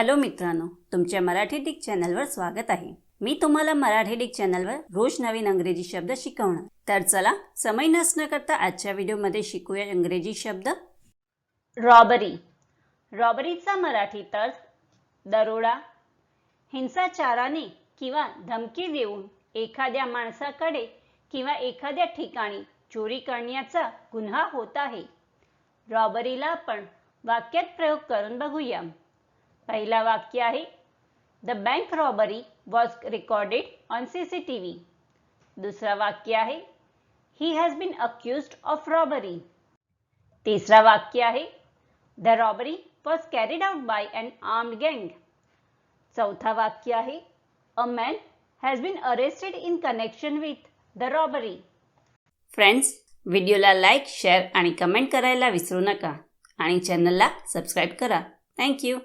Hello मित्रांनो तुमच्या Marathi Dick चॅनलवर स्वागत आहे. मी तुम्हाला मराठी डिक चॅनलवर रोज नवीन अंग्रेजी शब्द शिकवणार. तर चला समय नसणं करता आजच्या व्हिडिओमध्ये शिकूया इंग्रजी शब्द. रॉबरी. रॉबरीचा मराठी तर्ज दरोडा हिंसाचाराने किंवा धमकी देऊन एखाद्या माणसाकडे किंवा एखाद्या ठिकाणी चोरी करण्याचा गुन्हा होत आहे. रॉबरीला आपण वाक्यात प्रयोग करून बघूया. पहिला वाक्य आहे. The bank robbery was recorded on C C T V दुसरा वाक्य आहे. He has been accuse of robbery तिसरा वाक्य आहे. The robbery was carried out by an armed गँग चौथा वाक्य आहे. A man has been arrested in connection with the robbery friends व्हिडिओला लाईक शेअर आणि कमेंट करायला विसरू नका. आणि चॅनलला सबस्क्राईब करा. थँक्यू